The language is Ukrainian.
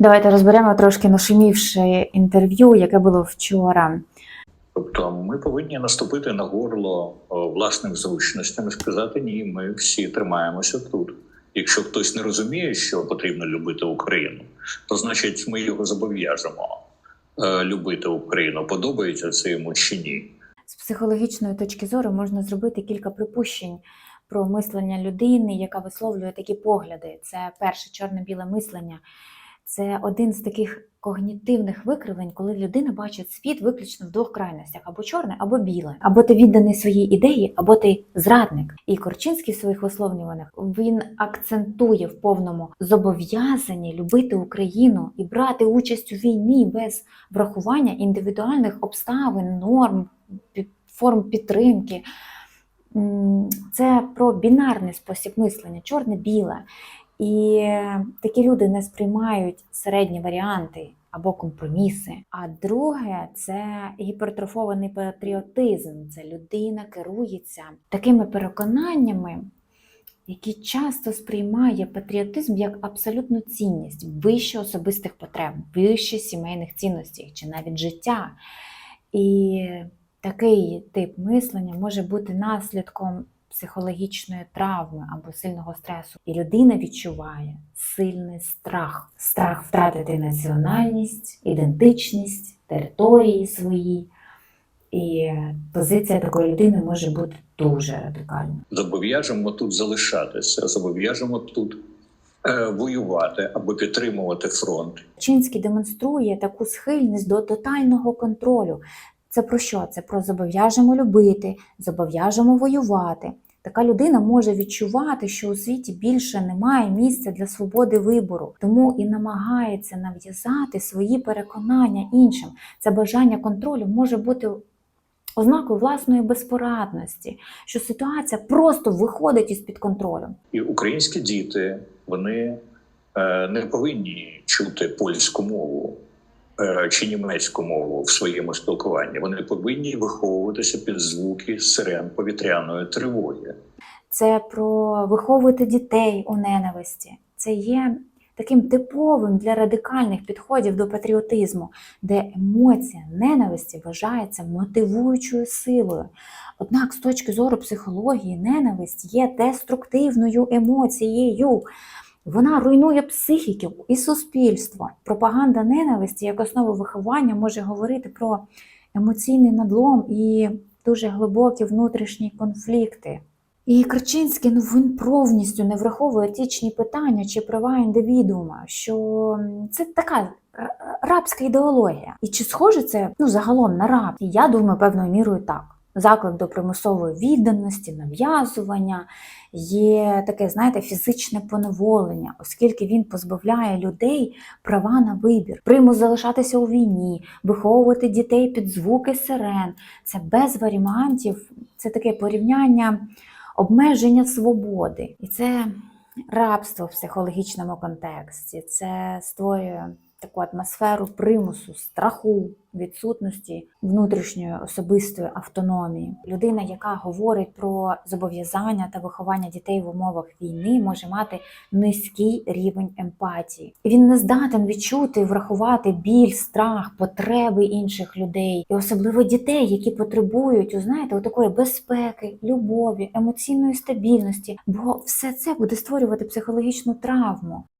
Давайте розберемо трошки нашумівше інтерв'ю, яке було вчора. Тобто ми повинні наступити на горло власним зручностям і сказати ні, ми всі тримаємося тут. Якщо хтось не розуміє, що потрібно любити Україну, то значить ми його зобов'яжемо е, любити Україну. Подобається це йому чи ні. З психологічної точки зору можна зробити кілька припущень про мислення людини, яка висловлює такі погляди. Це перше чорно-біле мислення. Це один з таких когнітивних викривлень, коли людина бачить світ виключно в двох крайностях: або чорне, або біле. Або ти відданий своїй ідеї, або ти зрадник. І Корчинський в своїх висловлюваннях він акцентує в повному зобов'язанні любити Україну і брати участь у війні без врахування індивідуальних обставин, норм, форм підтримки. Це про бінарний спосіб мислення, чорне-біле. І такі люди не сприймають середні варіанти або компроміси. А друге це гіпертрофований патріотизм. Це людина керується такими переконаннями, які часто сприймає патріотизм як абсолютну цінність, вище особистих потреб, вище сімейних цінностей чи навіть життя. І такий тип мислення може бути наслідком психологічної травми або сильного стресу. І людина відчуває сильний страх, страх втратити національність, ідентичність, території свої. І позиція такої людини може бути дуже радикальною. Зобов'яжемо тут залишатися, зобов'яжемо тут е, воювати або підтримувати фронт. Чинський демонструє таку схильність до тотального контролю. Це про що? Це про зобов'яжемо любити, зобов'яжемо воювати. Така людина може відчувати, що у світі більше немає місця для свободи вибору, тому і намагається нав'язати свої переконання іншим. Це бажання контролю може бути ознакою власної безпорадності, що ситуація просто виходить із-під контролю. І українські діти вони е, не повинні чути польську мову чи німецьку мову в своєму спілкуванні. Вони повинні виховуватися під звуки сирен повітряної тривоги. це про виховувати дітей у ненависті. Це є таким типовим для радикальних підходів до патріотизму, де емоція ненависті вважається мотивуючою силою. Однак, з точки зору психології, ненависть є деструктивною емоцією. Вона руйнує психіку і суспільство. Пропаганда ненависті як основа виховання може говорити про емоційний надлом і дуже глибокі внутрішні конфлікти. І Карчинський ну, він повністю не враховує етичні питання чи права індивідуума, що це така рабська ідеологія. І чи схоже це ну, загалом на раб? Я думаю, певною мірою так. Заклик до примусової відданості, нав'язування є таке, знаєте, фізичне поневолення, оскільки він позбавляє людей права на вибір, примус залишатися у війні, виховувати дітей під звуки сирен. Це без варіантів, це таке порівняння обмеження свободи. І це рабство в психологічному контексті. Це створює таку атмосферу примусу, страху, відсутності внутрішньої особистої автономії. Людина, яка говорить про зобов'язання та виховання дітей в умовах війни, може мати низький рівень емпатії. Він не здатен відчути врахувати біль, страх, потреби інших людей, і особливо дітей, які потребують, о, знаєте, такої безпеки, любові, емоційної стабільності, бо все це буде створювати психологічну травму.